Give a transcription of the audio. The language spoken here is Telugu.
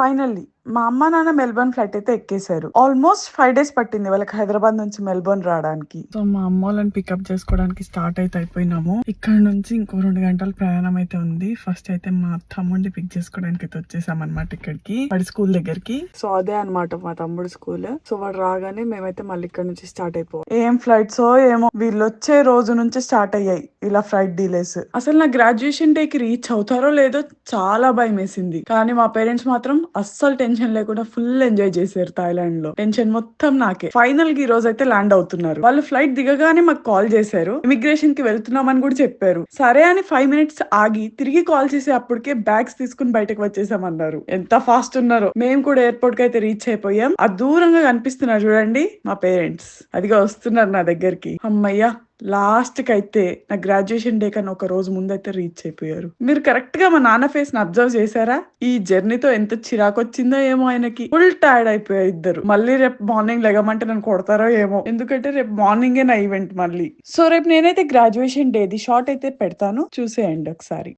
Finally, మా అమ్మ నాన్న మెల్బోర్న్ ఫ్లైట్ అయితే ఎక్కేశారు. ఆల్మోస్ట్ ఫైవ్ డేస్ పట్టింది వాళ్ళకి హైదరాబాద్ నుంచి మెల్బోర్న్ రావడానికి. సో మా అమ్మ వాళ్ళని పికప్ చేసుకోవడానికి స్టార్ట్ అయితే అయిపోయినాము. ఇక్కడ నుంచి ఇంకో రెండు గంటల ప్రయాణం అయితే ఉంది. ఫస్ట్ అయితే మా తమ్ముడిని పిక్ చేసుకోవడానికి అయితే వచ్చేసాం అనమాట ఇక్కడికి వాడి స్కూల్ దగ్గరికి. సో అదే అనమాట మా తమ్ముడు స్కూల్. సో వాడు రాగానే మేమైతే మళ్ళీ ఇక్కడ నుంచి స్టార్ట్ అయిపోవాలి ఏం ఫ్లైట్స్ ఏమో వీళ్ళు వచ్చే రోజు నుంచి స్టార్ట్ అయ్యాయి ఇలా ఫ్లైట్ డీలేస్. అసలు నా గ్రాడ్యుయేషన్ డే కి రీచ్ అవుతారో లేదో చాలా భయం వేసింది కానీ మా పేరెంట్స్ మాత్రం అస్సలు టెన్షన్ లేకుండా ఫుల్ ఎంజాయ్ చేశారు థాయిలాండ్లో టెన్షన్ మొత్తం నాకే. ఫైనల్గా ఈ రోజు అయితే ల్యాండ్ అవుతున్నారు. వాళ్ళు ఫ్లైట్ దిగగానే మాకు కాల్ చేశారు. ఇమిగ్రేషన్కి వెళ్తున్నామని కూడా చెప్పారు. సరే అని ఫైవ్ మినిట్స్ ఆగి తిరిగి కాల్ చేసి అప్పటికే బ్యాగ్స్ తీసుకుని బయటకు వచ్చేసామన్నారు. ఎంత ఫాస్ట్ ఉన్నారో. మేము కూడా ఎయిర్పోర్ట్కి అయితే రీచ్ అయిపోయాం. ఆ దూరంగా కనిపిస్తున్నారు చూడండి మా పేరెంట్స్. అదిగా వస్తున్నారు నా దగ్గరికి. అమ్మయ్యా! లాస్ట్కి అయితే నా గ్రాడ్యుయేషన్ డే కన్నా ఒక రోజు ముందైతే రీచ్ అయిపోయారు. మీరు కరెక్ట్గా మా నాన్న ఫేస్ని అబ్జర్వ్ చేశారా? ఈ జర్నీతో ఎంత చిరాకు వచ్చిందో ఏమో ఆయనకి. ఫుల్ టైర్డ్ అయిపోయారు ఇద్దరు. మళ్ళీ రేపు మార్నింగ్ లెగమంటే నన్ను కొడతారో ఏమో. ఎందుకంటే రేపు మార్నింగే నా ఈవెంట్ మళ్ళీ. సో రేపు నేనైతే గ్రాడ్యుయేషన్ డేది షార్ట్ అయితే పెడతాను. చూసేయండి ఒకసారి.